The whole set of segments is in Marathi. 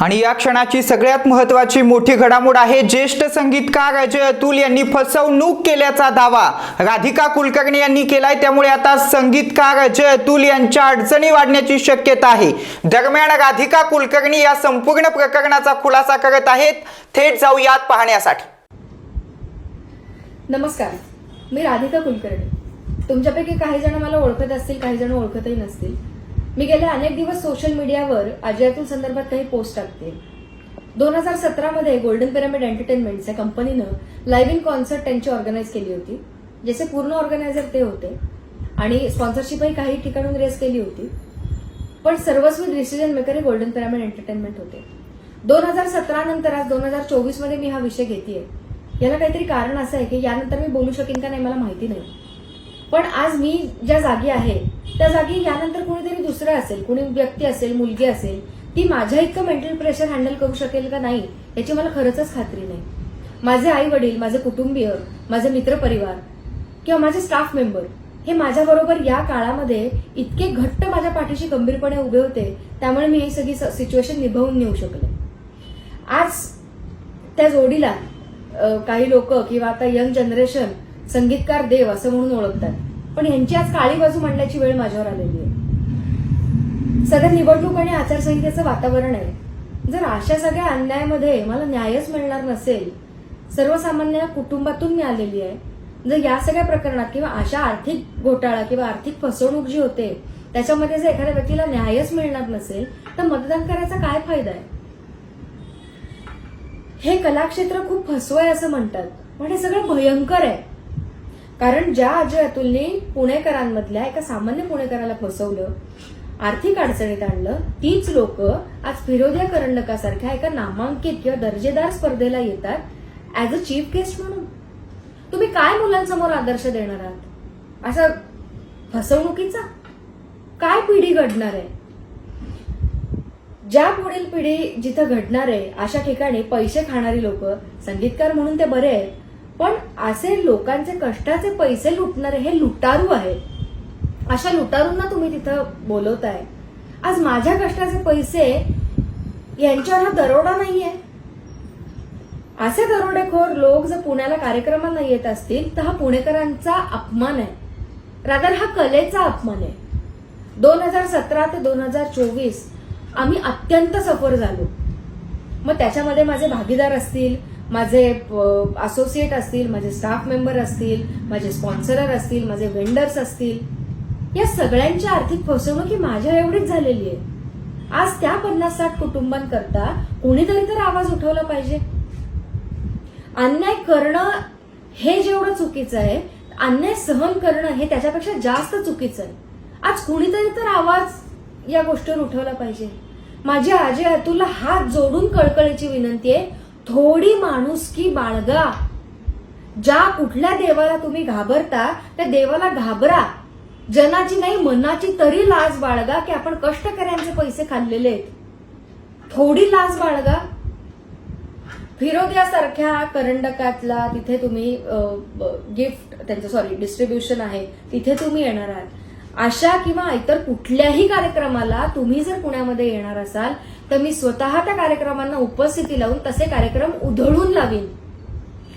आणि या क्षणाची सगळ्यात महत्वाची मोठी घडामोड आहे ज्येष्ठ संगीतकार अजय अतुल यांनी फसवणूक केल्याचा दावा. राधिका कुलकर्णी यांनी केलाय त्यामुळे आता संगीतकार अजय अतुल यांच्या अडचणी वाढण्याची शक्यता आहे. दरम्यान राधिका कुलकर्णी या संपूर्ण प्रकरणाचा खुलासा करत आहेत. थेट जाऊयात पाहण्यासाठी. नमस्कार मी राधिका कुलकर्णी. तुमच्यापैकी काही जण मला ओळखत असतील काही जण ओळखतही नसतील. मी गेले अनेक दिवस सोशल मीडियावर अजयातूल संदर्भात काही पोस्ट टाकते. दोन हजार सतरामध्ये गोल्डन पिरामिड एंटरटेनमेंट्स या कंपनीनं लाईव्ह इन कॉन्सर्ट त्यांची ऑर्गनाईज केली होती ज्याचे पूर्ण ऑर्गनायझर ते होते. आणि स्पॉन्सरशिपही काही ठिकाणून रेस केली होती. पण सर्वस्वी डिसिजन मेकर हे गोल्डन पिरामिड एंटरटेनमेंट होते. दोन हजार सतरा नंतर आज दोन हजार चोवीसमध्ये मी हा विषय घेतेय. याला काहीतरी कारण असं आहे की यानंतर मी बोलू शकेन का नाही मला माहिती नाही. पण आज मी ज्या जागी आहे त्या जागी यानंतर कुणीतरी दुसरं असेल कुणी व्यक्ती असेल मुलगी असेल ती माझ्या इतकं मेंटल प्रेशर हँडल करू शकेल का नाही याची मला खरंच खात्री नाही. माझे आई वडील माझे कुटुंबीय माझे मित्रपरिवार किंवा माझे स्टाफ मेंबर हे माझ्याबरोबर या काळामध्ये इतके घट्ट माझ्या पाठीशी गंभीरपणे उभे होते त्यामुळे मी ही सगळी सिच्युएशन निभावून नेऊ शकले. आज त्या जोडीला काही लोक किंवा आता यंग जनरेशन संगीतकार देव असं म्हणून ओळखतात. पण यांची आज काळी बाजू मांडण्याची वेळ माझ्यावर आलेली आहे. सध्या निवडणूक आणि आचारसंहितेचं वातावरण आहे. जर अशा सगळ्या अन्यायामध्ये मला न्यायच मिळणार नसेल सर्वसामान्य कुटुंबातून मी आलेली आहे जर या सगळ्या प्रकरणात किंवा अशा आर्थिक घोटाळा किंवा आर्थिक फसवणूक जी होते त्याच्यामध्ये जर एखाद्या व्यक्तीला न्यायच मिळणार नसेल तर मतदान करायचा काय फायदा आहे? हे कलाक्षेत्र खूप फसवं आहे असं म्हणतात पण हे सगळं भयंकर आहे. कारण ज्या अजय अतुलने पुणेकरांमधल्या एका सामान्य पुणेकराला फसवलं आर्थिक अडचणीत आणलं तीच लोक आज फिरोदिया करंडकासारख्या एका नामांकित किंवा दर्जेदार स्पर्धेला येतात ऍज अ चीफ गेस्ट म्हणून. तुम्ही काय मुलांसमोर आदर्श देणार आहात? असा फसवणुकीचा काय पिढी घडणार आहे? ज्या पुढील पिढी जिथं घडणार आहे अशा ठिकाणी पैसे खाणारी लोक संगीतकार म्हणून ते बरे आहेत. पण असे लोकांचे कष्टाचे पैसे लुटणारे हे लुटारू आहेत. अशा लुटारूंना तुम्ही तिथं बोलवताय. आज माझ्या कष्टाचे पैसे यांच्यावर हा दरोडा नाहीये. असे दरोडेखोर लोक जर पुण्याला कार्यक्रमाला येत असतील तर हा पुणेकरांचा अपमान आहे. रादर हा कलेचा अपमान आहे. दोन हजार सतरा ते दोन हजार चोवीस आम्ही अत्यंत सफर झालो. मग त्याच्यामध्ये माझे भागीदार असतील माझे असोसिएट असतील माझे स्टाफ मेंबर असतील माझे स्पॉन्सरर असतील माझे वेंडर्स असतील या सगळ्यांची आर्थिक फसवणूक ही माझ्या एवढीच झालेली आहे. आज त्या पन्नास साठ कुटुंबांकरता कोणीतरी तर आवाज उठवला पाहिजे. अन्याय करणं हे जेवढं चुकीचं आहे अन्याय सहन करणं हे त्याच्यापेक्षा जास्त चुकीचं आहे. आज कुणीतरी तर आवाज या गोष्टीवर उठवला पाहिजे. माझ्या आजी तुला हात जोडून कळकळीची विनंती आहे थोडी माणुसकी बाळगा. ज्या कुठल्या देवाला तुम्ही घाबरता त्या देवाला घाबरा. जनाची नाही मनाची तरी लाज बाळगा की आपण कष्टकऱ्यांचे पैसे खाल्लेले आहेत. थोडी लाज बाळगा. फिरोद्यासारख्या करंडकातला तिथे तुम्ही गिफ्ट त्यांचं सॉरी डिस्ट्रीब्युशन आहे तिथे तुम्ही येणार आहात. अशा किंवा इतर कुठल्याही कार्यक्रमाला तुम्ही जर पुण्यामध्ये येणार असाल तर मी स्वतः त्या कार्यक्रमांना उपस्थिती लावून तसे कार्यक्रम उधळून लावीन.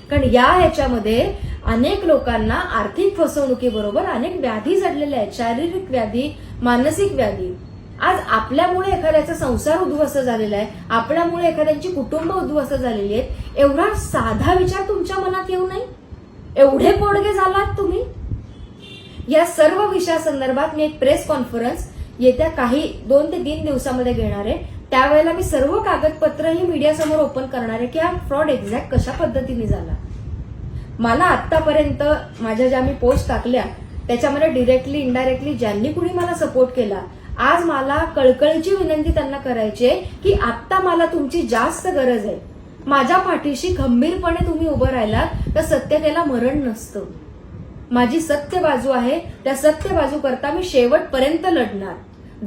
कारण या ह्याच्यामध्ये अनेक लोकांना आर्थिक फसवणुकीबरोबर अनेक व्याधी जडलेल्या आहेत. शारीरिक व्याधी मानसिक व्याधी. आज आपल्यामुळे एखाद्याचा संसार उद्ध्वस्त झालेला आहे आपल्यामुळे एखाद्यांची कुटुंब उद्ध्वस्त झालेली आहेत एवढा साधा विचार तुमच्या मनात येऊ नये? एवढे पोडगे झालात तुम्ही? या सर्व विषयासंदर्भात मी एक प्रेस कॉन्फरन्स येत्या काही दोन ते तीन दिवसामध्ये घेणार आहे. त्यावेळेला मी सर्व कागदपत्र ही मीडियासमोर ओपन करणार आहे की हा फ्रॉड एक्झॅक्ट कशा पद्धतीने झाला. मला आतापर्यंत माझ्या ज्या मी पोस्ट टाकल्या त्याच्यामध्ये डिरेक्टली इनडायरेक्टली ज्यांनी कुणी मला सपोर्ट केला आज मला कळकळीची विनंती त्यांना करायची आहे की आत्ता मला तुमची जास्त गरज आहे. माझ्या पाठीशी खंबीरपणे तुम्ही उभं राहिलात तर सत्यतेला मरण नसतं. माझी सत्य बाजू आहे त्या सत्य बाजू करता मी शेवटपर्यंत लढणार.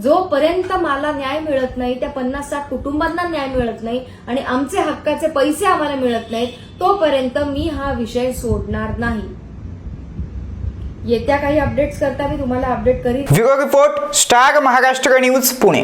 जोपर्यंत मला न्याय मिळत नाही त्या पन्नास साठ कुटुंबांना न्याय मिळत नाही आणि आमचे हक्काचे पैसे आम्हाला मिळत नाहीत तोपर्यंत मी हा विषय सोडणार नाही. येत्या काही अपडेट्स करता मी तुम्हाला अपडेट करीन report star Maharashtra news Pune.